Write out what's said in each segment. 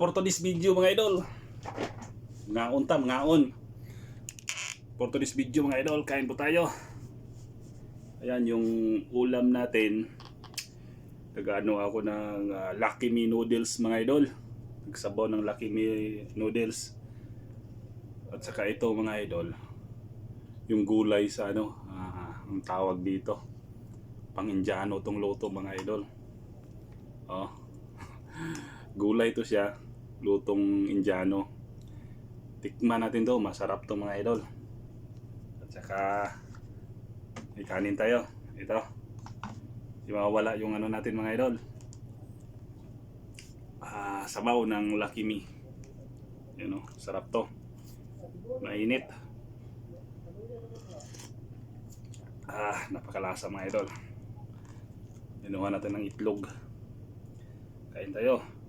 for today's video mga idol. Ngaon tam, ngaon. For today's video mga idol, kain po tayo. Ayan yung ulam natin. Nagano ako ng ah, Lucky Me noodles mga idol. Nagsabaw ng Lucky Me noodles. At saka ito mga idol. Yung gulay sa ano, ah, ang tawag dito. Pang-Indiano tong luto mga idol. Oh. Gulay to siya. Lutong Indiano. Tikman natin to. Masarap to mga idol. At saka may kanin tayo. Ito. Di mawawala yung ano natin mga idol. Ah, sabaw ng Lucky Me. Yan o, sarap to. Mainit. Ah, napakalasa mga idol. Inuha natin ng itlog. Kain tayo.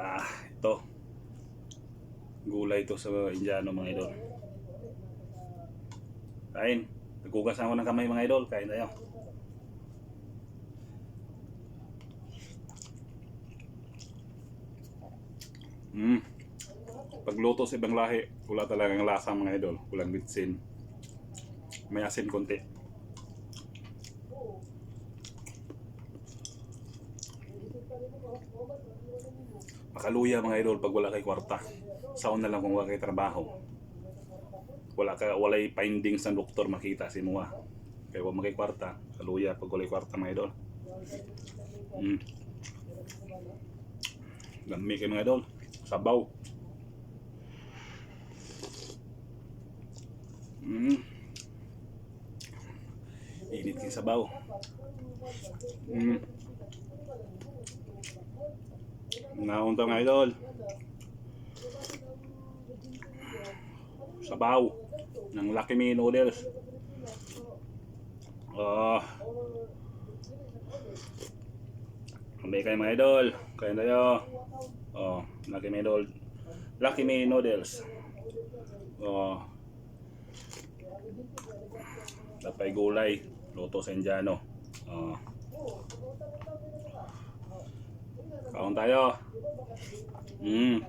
Ah, ito. Gulay to sa Indiano mga idol. Kain. Nagkugas na ako ng kamay mga idol. Kain tayo. Mm. Pagluto sa ibang lahi, wala talagang lasa mga idol. Walang bitsin. May asin konti. Makaluya mga idol pag wala kay kwarta. Saon na lang kung wala kay trabaho. Wala ka walay findings ng doktor makita si Mua. Kaya wala kay kwarta, kaluya pag wala kwarta mga idol. Mm. Lami kay mga idol. Sabaw. Mm. Init kay sabaw. Mm. Naunta mga idol. Sabaw ng Lucky Me noodles. Oh. Kami kayo mga idol. Kain tayo. Oh, Lucky Me noodles. Lucky Me noodles. Oh. Tapay gulay. Luto sa Indiano. Oh. Kaon tayo. Mm.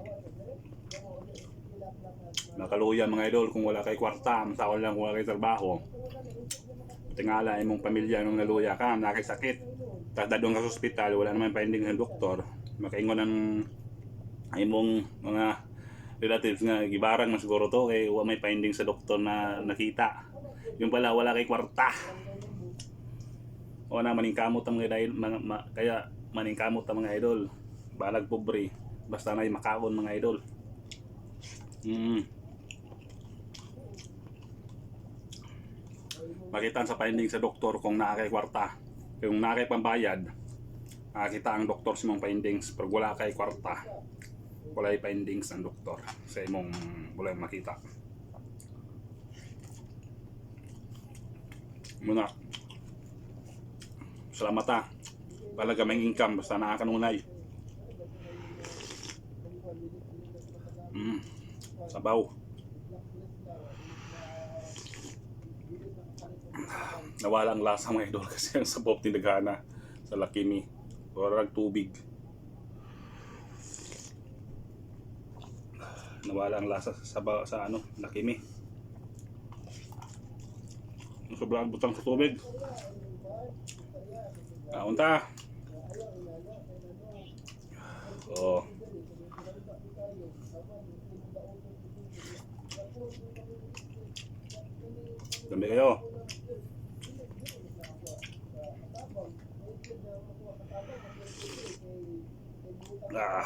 Nakaluya mga idol kung wala kay kwarta, masawal lang kung wala kay trabaho. Tingala imong pamilya nung naluya ka, nakisakit. Tadadong ka sa ospital, wala naman finding ng doktor. Makaingon ng imong mga relatives nga gibarang na siguro to kay wala may finding sa doktor na nakita. Yung pala wala kay kwarta. O na maningkamot ang mga mga, ma- kaya maningkamot ang mga idol. Balag pobre, basta na makaon mga idol. Mm. Makita sa finding sa doktor kung nakakay kwarta. Kung nakakay pambayad, nakakita ang doktor sa mong findings. Pag wala kay kwarta, wala findings ng doktor sa imong wala makita. Muna. Salamat ha. Talaga may income basta nakakanunay. Mm. Sabaw. Nawala ang lasa mga idol kasi ang sabaw tinagana sa laki ni Parang tubig. Nawala ang lasa sa sabaw sa ano, laki ni. Sobrang butang sa tubig. Kaunta. Oh. Dami kayo. Ah.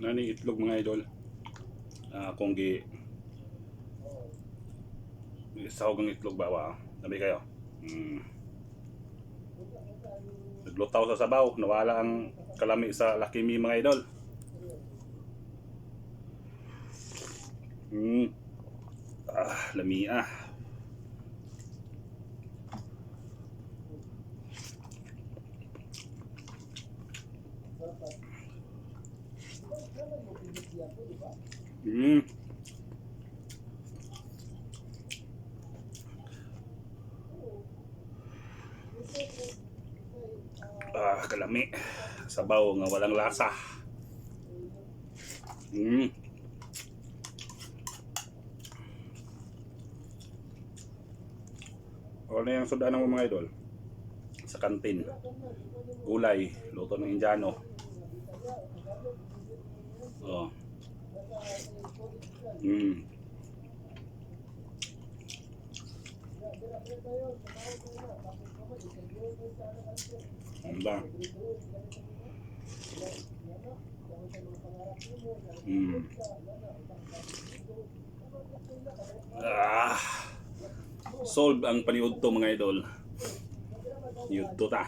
Nani itlog mga idol. Ah, kung gi sahog ang itlog bawa. Dami kayo. Mm. Naglutaw sa sabaw, nawala ang kalami sa Me mga idol. Mm. Ah, lami ah. Mm. Ah, kalami. Sabaw nga walang lasa. Mm. O na yung sudan ng mga idol? Sa kantin. Gulay. Luto ng Indiano. Oh. Mm. Ano ba? Mm. Ah. Solve ang paniud to mga idol. Yudto ta.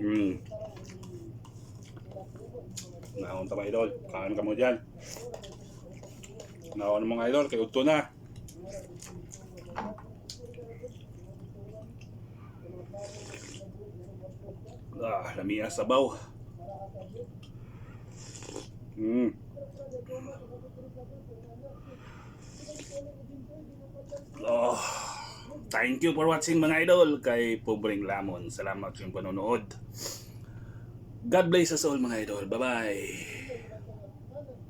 Mm. Naon ta mga idol. Kaan ka mo dyan. Naon mga idol. Kay udto na. Ah, lamia sabaw. Mm. Oh, thank you for watching mga idol kay Pobreng Lamon. Salamat sa panonood. God bless us all mga idol. Bye-bye.